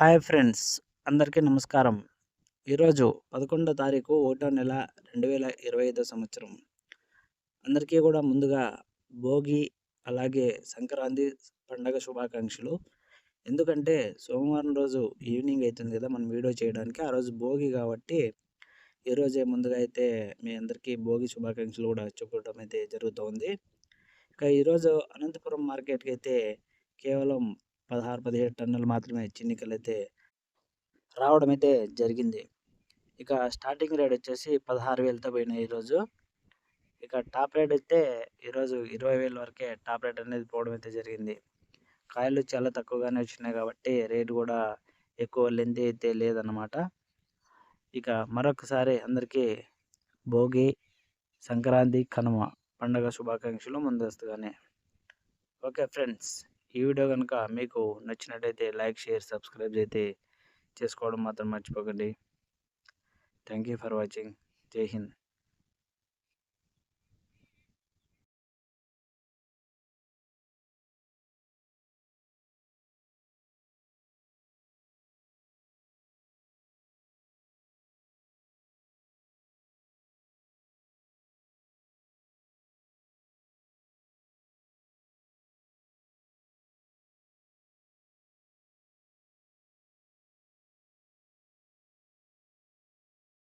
Hi friends! అందరికీ నమస్కారం. ఈరోజు పదకొండో తారీఖు ఒకటో నెల రెండు వేల ఇరవై ఐదో సంవత్సరం. అందరికీ కూడా ముందుగా భోగి అలాగే సంక్రాంతి పండగ శుభాకాంక్షలు. ఎందుకంటే సోమవారం రోజు ఈవినింగ్ అవుతుంది కదా మనం వీడియో చేయడానికి. ఆ రోజు భోగి కాబట్టి ఈరోజే ముందుగా అయితే మీ అందరికీ భోగి శుభాకాంక్షలు కూడా చెప్పడం అయితే జరుగుతుంది. ఇక ఈరోజు అనంతపురం మార్కెట్కి అయితే కేవలం పదహారు పదిహేడు టన్నులు మాత్రమే చిన్నికలు అయితే రావడం అయితే జరిగింది. ఇక స్టార్టింగ్ రేట్ వచ్చేసి పదహారు వేలతో పోయినాయి ఈరోజు. ఇక టాప్ రేట్ అయితే ఈరోజు ఇరవై వేల వరకే టాప్ రేట్ అనేది పోవడం అయితే జరిగింది. కాయలు చాలా తక్కువగానే వచ్చినాయి కాబట్టి రేటు కూడా ఎక్కువ లెంత్ అయితే లేదన్నమాట. ఇక మరొకసారి అందరికీ భోగి సంక్రాంతి కనుమ పండగ శుభాకాంక్షలు ముందస్తుగానే. Okay friends. ఈ వీడియో కనుక మీకు నచ్చినట్టయితే లైక్ షేర్ సబ్స్క్రైబ్ అయితే చేసుకోవడం మాత్రం మర్చిపోకండి. Thank you for watching. జై హింద్.